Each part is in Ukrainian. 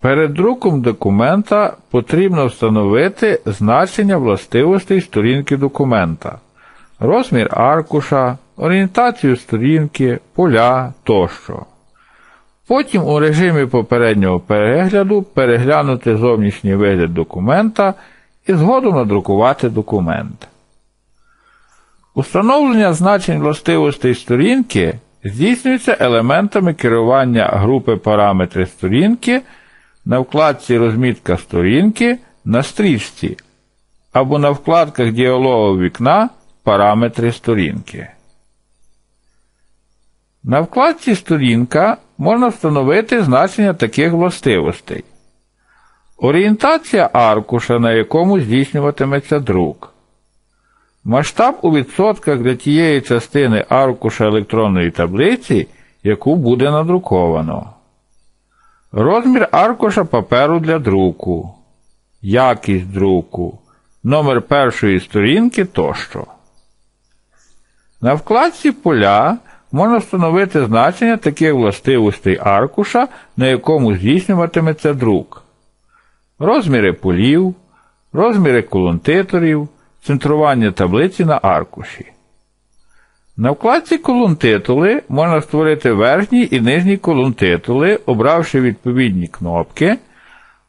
Перед друком документа потрібно встановити значення властивостей сторінки документа, розмір аркуша, орієнтацію сторінки, поля тощо. Потім у режимі попереднього перегляду переглянути зовнішній вигляд документа і згодом надрукувати документ. Установлення значень властивостей сторінки здійснюється елементами керування групи параметри сторінки на вкладці Розмітка сторінки на стрічці або на вкладках діалогу вікна Параметри сторінки. На вкладці Сторінка можна встановити значення таких властивостей. Орієнтація аркуша, на якому здійснюватиметься друк. Масштаб у відсотках для тієї частини аркуша електронної таблиці, яку буде надруковано. Розмір аркуша паперу для друку. Якість друку. Номер першої сторінки тощо. На вкладці поля можна встановити значення таких властивостей аркуша, на якому здійснюватиметься друк. Розміри полів, розміри колонтиторів, центрування таблиці на аркуші. На вкладці колонтитули можна створити верхній і нижній колонтитули, обравши відповідні кнопки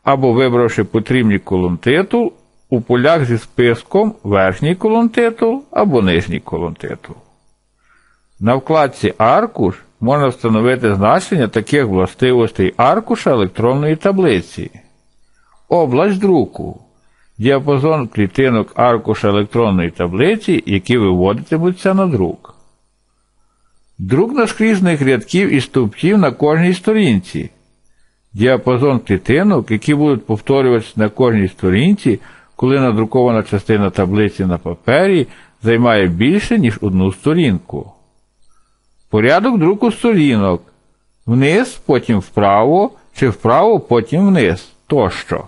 або вибравши потрібний колонтитул у полях зі списком верхній колонтитул або нижній колонтитул. На вкладці Аркуш можна встановити значення таких властивостей аркуша електронної таблиці. Область друку. Діапазон клітинок аркуша електронної таблиці, які виводитимуться на друк. Друк наскрізних рядків і стовпців на кожній сторінці. Діапазон клітинок, які будуть повторюватися на кожній сторінці, коли надрукована частина таблиці на папері займає більше, ніж одну сторінку. Порядок друку сторінок. Вниз, потім вправо, чи вправо, потім вниз тощо.